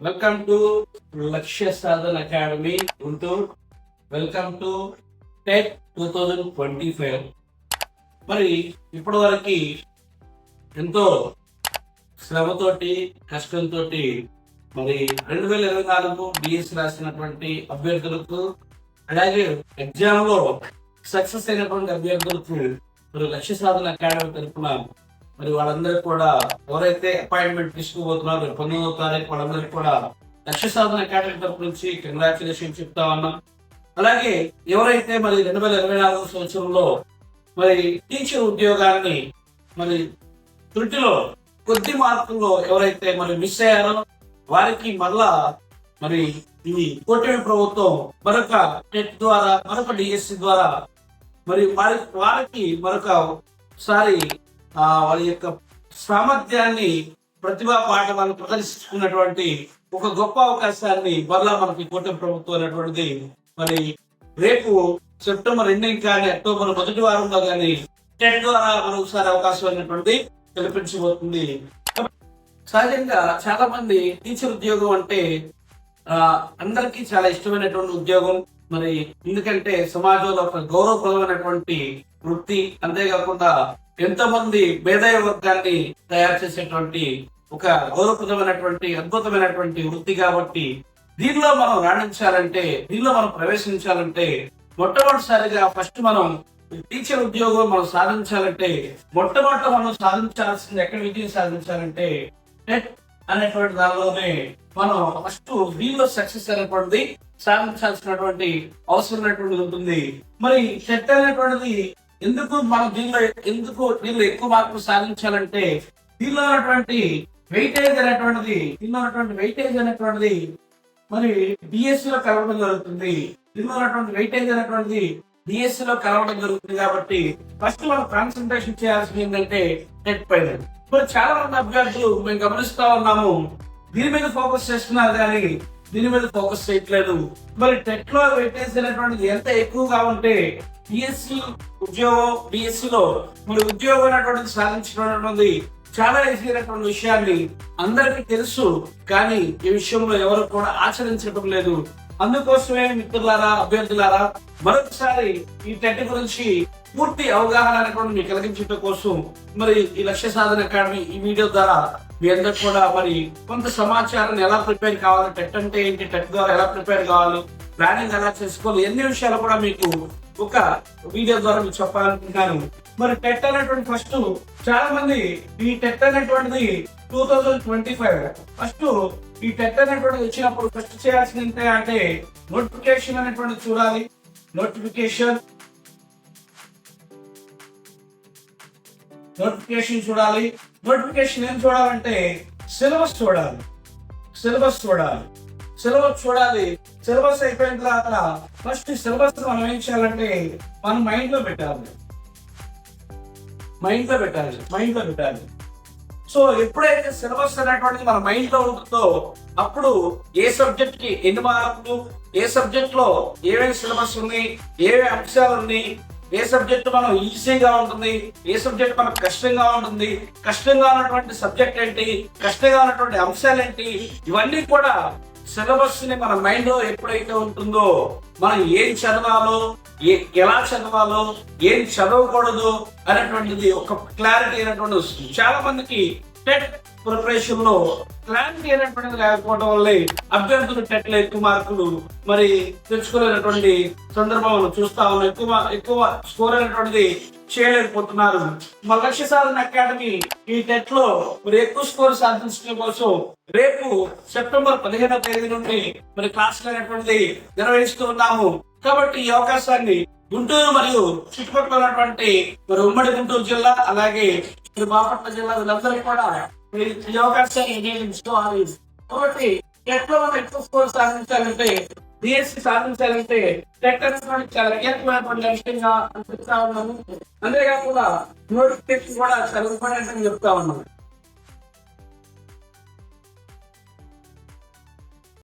Welcome to Lakshya Sadhana academy Guntur. Welcome to TET two thousand twenty five. మరి ఇప్పటి వరకు ఎంతో శ్రమతోటి కష్టంతో మరి రెండు వేల ఇరవై నాలుగు డిఎస్ రాసినటువంటి అభ్యర్థులకు అలాగే ఎగ్జామ్లో సక్సెస్ అయినటువంటి అభ్యర్థులకు మరి లక్ష్య సాధన అకాడమీ తరఫున మరి వాళ్ళందరికీ కూడా ఎవరైతే అపాయింట్మెంట్ తీసుకోబోతున్నారో పంతొమ్మిదవ తారీఖు వాళ్ళందరికీ కూడా లక్ష్య సాధన అకాడమీ తరపు నుంచి కంగ్రాచులేషన్ చెప్తా ఉన్నాం. అలాగే ఎవరైతే మరి రెండు వేల ఇరవై నాలుగు సంవత్సరంలో మరి టీచర్ ఉద్యోగాన్ని మరి త్రుటిలో కొద్ది మార్కుల్లో ఎవరైతే మరి మిస్ అయ్యారో వారికి మళ్ళా మరి ఈ కూటమి ప్రభుత్వం మరొక టెట్ ద్వారా మరొక డిఎస్సి ద్వారా మరి వారి వారికి మరొక సారి వారి యొక్క సామర్థ్యాన్ని ప్రతిభా పాఠవాలను ప్రదర్శించుకున్నటువంటి ఒక గొప్ప అవకాశాన్ని మరలా మనకి కూటమి ప్రభుత్వం అనేటువంటిది మరి రేపు సెప్టెంబర్ ఎండింగ్ కానీ అక్టోబర్ మొదటి వారంలో కానీ టెట్ ద్వారా మరొకసారి అవకాశం అనేటువంటిది కల్పించబోతుంది. సహజంగా చాలా మంది టీచర్ ఉద్యోగం అంటే ఆ అందరికీ చాలా ఇష్టమైనటువంటి ఉద్యోగం. మరి ఎందుకంటే సమాజంలో ఒక గౌరవప్రదమైనటువంటి వృత్తి అంతేకాకుండా ఎంతో మంది మేధావి వర్గాన్ని తయారు చేసేటువంటి ఒక గౌరవప్రదమైనటువంటి అద్భుతమైనటువంటి వృత్తి కాబట్టి దీనిలో మనం రాణించాలంటే దీనిలో మనం ప్రవేశించాలంటే మొట్టమొదటిసారిగా ఫస్ట్ మనం టీచర్ ఉద్యోగం మనం సాధించాలంటే మొట్టమొదట మనం సాధించాల్సింది ఎక్కడ విజయం సాధించాలంటే టెట్ అనేటువంటి దానిలోనే మనం ఫస్ట్ దీనిలో సక్సెస్ అనేటువంటిది సాధించాల్సినటువంటి అవసరం అనేటువంటిది ఉంటుంది. మరి టెట్ అనేటువంటిది ఎందుకు మనం దీనిలో ఎందుకు దీనిలో ఎక్కువ మార్పులు సాధించాలంటే దీనిలో ఉన్నటువంటి వెయిటేజ్ అనేటువంటిది దీనిలో ఉన్నటువంటి వెయిటేజ్ అనేటువంటిది మరి డిఎస్సి లో కలవడం జరుగుతుంది. దీనిలో ఉన్నటువంటి వెయిటేజ్ అనేటువంటిది డిఎస్సి లో కలవడం జరుగుతుంది కాబట్టి ఫస్ట్ మనం కాన్సన్ట్రేషన్ చేయాల్సింది ఏంటంటే టెట్ పైన. ఇప్పుడు చాలా మంది అభ్యర్థులు మేము గమనిస్తా ఉన్నాము దీని మీద ఫోకస్ చేస్తున్నారు కానీ దీని మీద ఫోకస్ చేయట్లేదు. మరి టెట్లో వెయిటేజ్ అనేటువంటిది ఎంత ఎక్కువగా ఉంటే బిఎస్సి ఉద్యోగం బిఎస్సి లో మరి ఉద్యోగం అనేటువంటి సాధించడం చాలా ఈజీ అయినటువంటి విషయాన్ని అందరికీ తెలుసు కానీ ఈ విషయంలో ఎవరు కూడా ఆచరించడం లేదు. అందుకోసమే మిత్రులారా అభ్యర్థులారా మరొకసారి ఈ టెట్ గురించి పూర్తి అవగాహన అనేటువంటి మీకు కలిగించడం కోసం మరి ఈ లక్ష్య సాధన అకాడమీ ఈ వీడియో ద్వారా మీ అందరికి కూడా మరి కొంత సమాచారాన్ని ఎలా ప్రిపేర్ కావాలి టెట్ అంటే ఏంటి టెట్ ద్వారా ఎలా ప్రిపేర్ కావాలి ప్లానింగ్ ఎలా చేసుకోవాలి ఎన్ని విషయాలు కూడా మీకు ఒక వీడియో ద్వారా మీకు చెప్పాలనుకుంటున్నాను. మరి టెట్ అనేటువంటి ఫస్ట్ చాలా మంది ఈ టెట్ అనేటువంటిది two thousand twenty five first ఈ టెట్ అనేటువంటిది వచ్చినప్పుడు ఫస్ట్ చేయాల్సింది ఏంటి అంటే నోటిఫికేషన్ అనేటువంటిది చూడాలి. నోటిఫికేషన్ నోటిఫికేషన్ చూడాలి. నోటిఫికేషన్ ఏం చూడాలంటే సిలబస్ చూడాలి. సిలబస్ చూడాలి. సిలబస్ చూడాలి. సిలబస్ అయిపోయిన తర్వాత ఫస్ట్ సిలబస్ మనం ఏం చేయాలంటే మనం మైండ్లో పెట్టాలి. మైండ్లో పెట్టాలి. మైండ్లో పెట్టాలి. సో ఎప్పుడైతే సిలబస్ అనేటువంటిది మన మైండ్లో ఉంటుందో అప్పుడు ఏ సబ్జెక్ట్కి ఎన్ని మార్కులు ఏ సబ్జెక్ట్లో ఏమేమి సిలబస్ ఉంది ఏమేమి అంశాలు ఉన్నాయి ఏ సబ్జెక్ట్ మనం ఈజీగా ఉంటుంది ఏ సబ్జెక్ట్ మనకు కష్టంగా ఉంటుంది కష్టంగా ఉన్నటువంటి సబ్జెక్ట్ ఏంటి కష్టంగా ఉన్నటువంటి అంశాలు ఏంటి ఇవన్నీ కూడా సిలబస్ని మన మైండ్లో ఎప్పుడైతే ఉంటుందో మనం ఏం చదవాలో ఏ ఎలా చదవాలో ఏం చదవకూడదు అనేటువంటిది ఒక క్లారిటీ అనేటువంటిది వస్తుంది. చాలా మందికి టెట్ ప్రిపరేషన్లో క్లారిటీ అనేటువంటిది లేకపోవడం వల్లే అభ్యర్థులు టెట్లో ఎక్కువ మార్కులు మరి తెచ్చుకోలేనటువంటి సందర్భం చూస్తా ఉన్నాం. ఎక్కువ ఎక్కువ స్కోర్ అనేటువంటిది చేయలేకపోతున్నారు. మా లక్ష్య సాధన అకాడమీ ఈ టెట్లో మరి ఎక్కువ స్కోర్ సాధించడం కోసం రేపు సెప్టెంబర్ పదిహేనవ తేదీ నుండి మరి క్లాసులు అనేటువంటిది నిర్వహిస్తూ ఉన్నాము. కాబట్టి ఈ అవకాశాన్ని గుంటూరు మరియు చుట్టుపక్కల ఉన్నటువంటి మరి ఉమ్మడి గుంటూరు జిల్లా అలాగే బాపట్ల జిల్లా వీళ్ళందరికీ కూడా ఈ అవకాశాన్ని వినియోగించుకోవాలి కాబట్టి ఎట్లా మనం ఎక్కువ స్కోర్ సాధించాలంటే బిఎస్సి సాధించాలంటే టెక్ అనేటువంటి చాలా కీలకమైనటువంటి లక్ష్యంగా అనిపిస్తా ఉన్నాను అంతేకాకుండా నోటిఫికేషన్ కూడా చాలా అని చెప్తా ఉన్నాను